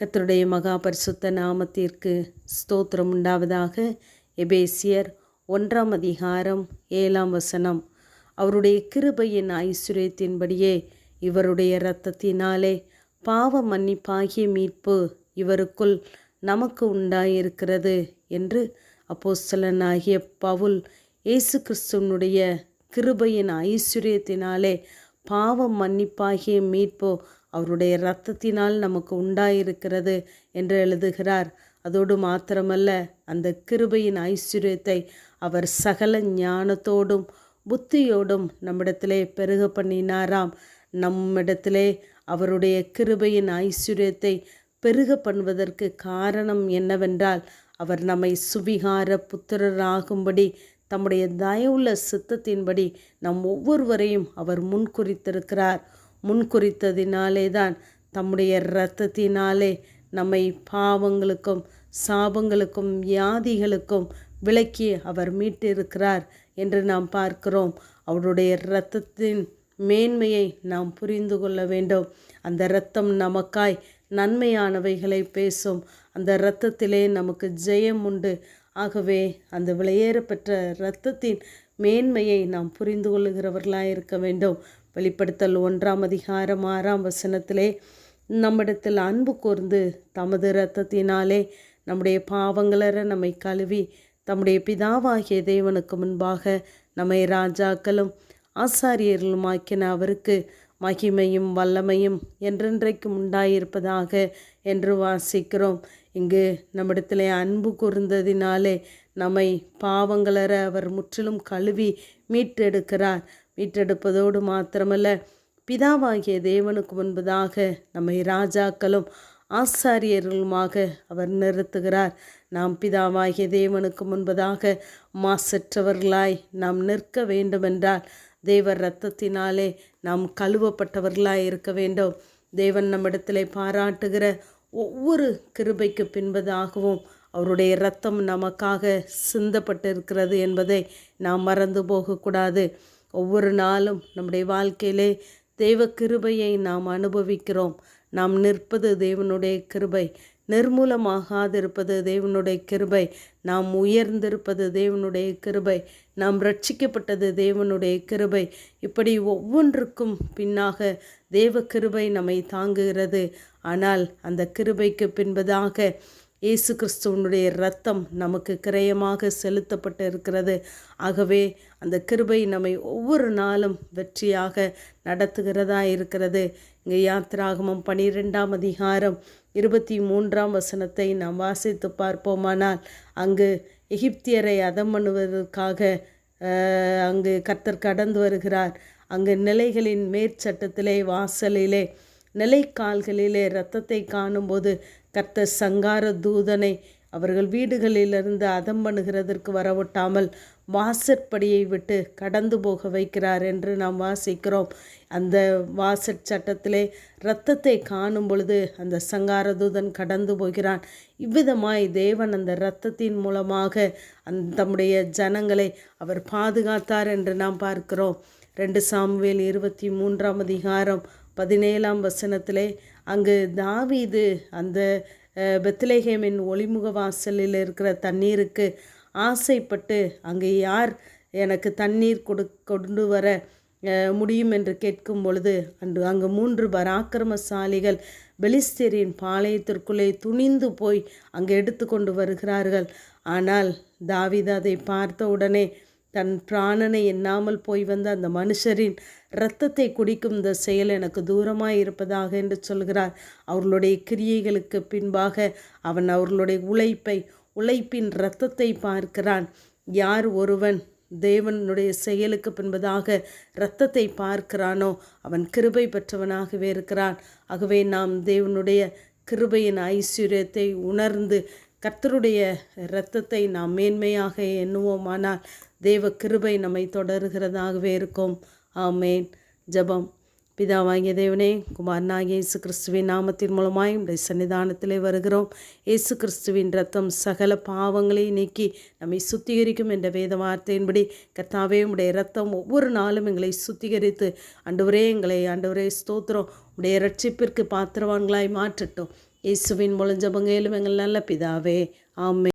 கர்த்தருடைய மகா பரிசுத்த நாமத்திற்கு ஸ்தோத்திரம் உண்டாவதாக எபேசியர் ஒன்றாம் அதிகாரம் ஏழாம் வசனம். அவருடைய கிருபையின் ஐஸ்வர்யத்தின்படியே இவருடைய இரத்தத்தினாலே பாவ மன்னிப்பாகிய மீட்பு இவருக்குள் நமக்கு உண்டாயிருக்கிறது என்று அப்போஸ்தலனாகிய பவுல் இயேசு கிறிஸ்துவனுடைய கிருபையின் ஐஸ்வர்யத்தினாலே பாவம் மன்னிப்பாகிய மீட்போ அவருடைய இரத்தத்தினால் நமக்கு உண்டாயிருக்கிறது என்று எழுதுகிறார். அதோடு மாத்திரமல்ல அந்த கிருபையின் ஐஸ்வர்யத்தை அவர் சகல ஞானத்தோடும் புத்தியோடும் நம்மிடத்திலே பெருக பண்ணினாராம். நம்மிடத்திலே அவருடைய கிருபையின் ஐஸ்வர்யத்தை பெருக பண்ணுவதற்கு காரணம் என்னவென்றால் அவர் நம்மை சுவிகார புத்திரராகும்படி தம்முடைய தயவுள்ள சித்தத்தின்படி நம் ஒவ்வொருவரையும் அவர் முன்குறித்திருக்கிறார். முன்குறித்ததினாலே தான் தம்முடைய இரத்தத்தினாலே நம்மை பாவங்களுக்கும் சாபங்களுக்கும் வியாதிகளுக்கும் விலக்கி அவர் மீட்டிருக்கிறார் என்று நாம் பார்க்கிறோம். அவருடைய இரத்தத்தின் மேன்மையை நாம் புரிந்து கொள்ள வேண்டும். அந்த இரத்தம் நமக்காய் நன்மையானவைகளை பேசும். அந்த இரத்தத்திலே நமக்கு ஜெயம் உண்டு. ஆகவே அந்த விலையேறப்பெற்ற இரத்தத்தின் மேன்மையை நாம் புரிந்து கொள்ளுகிறவர்களாக இருக்க வேண்டும். வெளிப்படுத்தல் ஒன்றாம் அதிகாரம் ஆறாம் வசனத்திலே நம்மிடத்தில் அன்பு கூர்ந்து தமது இரத்தத்தினாலே நம்முடைய பாவங்களற நம்மை கழுவி தம்முடைய பிதாவாகிய தேவனுக்கு முன்பாக நம்மை ராஜாக்களும் ஆசாரியர்களுமாக்கின அவருக்கு மகிமையும் வல்லமையும் என்றென்றைக்கும் உண்டாயிருப்பதாக என்று வாசிக்கிறோம். இங்கு நம்மிடத்திலே அன்பு கூர்ந்ததினாலே நம்மை பாவங்களற அவர் முற்றிலும் கழுவி மீட்டெடுக்கிறார். மீட்டெடுப்பதோடு மாத்திரமல்ல பிதாவாகிய தேவனுக்கு முன்பதாக நம்மை ராஜாக்களும் ஆசாரியர்களுமாக அவர் நிறுத்துகிறார். நாம் பிதாவாகிய தேவனுக்கு முன்பதாக மாசற்றவர்களாய் நாம் நிற்க வேண்டுமென்றால் தேவர் இரத்தத்தினாலே நாம் கழுவப்பட்டவர்களாய் இருக்க வேண்டும். தேவன் நம்மிடத்திலே பாராட்டுகிற ஒவ்வொரு கிருபைக்கு பின்பதாகவும் அவருடைய இரத்தம் நமக்காக சிந்தப்பட்டிருக்கிறது என்பதை நாம் மறந்து போகக்கூடாது. ஒவ்வொரு நாளும் நம்முடைய வாழ்க்கையிலே தெய்வ கிருபையை நாம் அனுபவிக்கிறோம். நாம் நிற்பது தேவனுடைய கிருபை. நிர்மூலமாகாதிருப்பது தேவனுடைய கிருபை. நாம் உயர்ந்திருப்பது தேவனுடைய கிருபை. நாம் ரட்சிக்கப்பட்டது தேவனுடைய கிருபை. இப்படி ஒவ்வொன்றுக்கும் பின்னாக தேவ கிருபை நம்மை தாங்குகிறது. ஆனால் அந்த கிருபைக்கு பின்பதாக இயேசு கிறிஸ்துவனுடைய இரத்தம் நமக்கு கிரயமாக செலுத்தப்பட்டு இருக்கிறது ஆகவே அந்த கிருபை நம்மை ஒவ்வொரு நாளும் வெற்றியாக நடத்துகிறதா இருக்கிறது. இங்கே யாத்திராகமம் பனிரெண்டாம் அதிகாரம் இருபத்தி மூன்றாம் வசனத்தை நாம் வாசித்து பார்ப்போமானால் அங்கு எகிப்தியரை அதம் பண்ணுவதற்காக அங்கு கர்த்தர் கடந்து வருகிறார். அங்கு நிலைகளின் மேற்சட்டத்திலே வாசலிலே நிலைக்கால்களிலே இரத்தத்தை காணும்போது கர்த்த சங்கார தூதனை அவர்கள் வீடுகளிலிருந்து அதம் பண்ணுகிறதற்கு வரவிட்டாமல் வாசற்படியை விட்டு கடந்து போக வைக்கிறார் என்று நாம் வாசிக்கிறோம். அந்த வாசற் சட்டத்திலே இரத்தத்தை காணும் பொழுது அந்த சங்காரதூதன் கடந்து போகிறான். இவ்விதமாய் தேவன் அந்த இரத்தத்தின் மூலமாக அந்த தம்முடைய ஜனங்களை அவர் பாதுகாத்தார் என்று நாம் பார்க்கிறோம். ரெண்டு சாம்வேல் இருபத்தி மூன்றாம் அதிகாரம் பதினேழாம் வசனத்திலே அங்கு தாவீது அந்த பெத்லேஹேமின் ஒளிமுக வாசலில் இருக்கிற தண்ணீருக்கு ஆசைப்பட்டு அங்கே யார் எனக்கு தண்ணீர் கொடு கொண்டு வர முடியும் என்று கேட்கும் பொழுது அன்று அங்கு மூன்று பராக்கிரமசாலிகள் பெலிஸ்தீரின் பாளையத்திற்குள்ளே துணிந்து போய் அங்கே எடுத்து கொண்டு வருகிறார்கள். ஆனால் தாவித அதை பார்த்த உடனே தன் பிராணனை எண்ணாமல் போய் வந்த அந்த மனுஷரின் இரத்தத்தை குடிக்கும் இந்த செயல் எனக்கு தூரமாக இருப்பதாக என்று சொல்கிறார். அவர்களுடைய கிரியைகளுக்கு பின்பாக அவன் அவர்களுடைய உழைப்பை உழைப்பின் இரத்தத்தை பார்க்கிறான். யார் ஒருவன் தேவனுடைய செயலுக்கு பின்பதாக இரத்தத்தை பார்க்கிறானோ அவன் கிருபை பெற்றவனாகவே இருக்கிறான். ஆகவே நாம் தேவனுடைய கிருபையின் ஐஸ்வர்யத்தை உணர்ந்து கர்த்தருடைய இரத்தத்தை நாம் மேன்மையாக எண்ணுவோமானால் தேவ கிருபை நம்மை தொடர்கிறதாகவே இருக்கும். ஆமேன். ஜபம். பிதாவாகிய தேவனே குமாரனாகிய இயேசு கிறிஸ்துவின் நாமத்தின் மூலமாய் உடைய சன்னிதானத்திலே வருகிறோம். இயேசு கிறிஸ்துவின் ரத்தம் சகல பாவங்களை நீக்கி நம்மை சுத்திகரிக்கும் என்ற வேத வார்த்தையின்படி கர்த்தாவே உடைய ரத்தம் ஒவ்வொரு நாளும் எங்களை சுத்திகரித்து ஆண்டவரே எங்களை ஆண்டவரே ஸ்தோத்திரம். உடைய ரட்சிப்பிற்கு பாத்திரவான்களாய் மாற்றட்டும். இயேசுவின் முழஞ்சபங்கையிலும் எங்கள் நல்ல பிதாவே ஆமே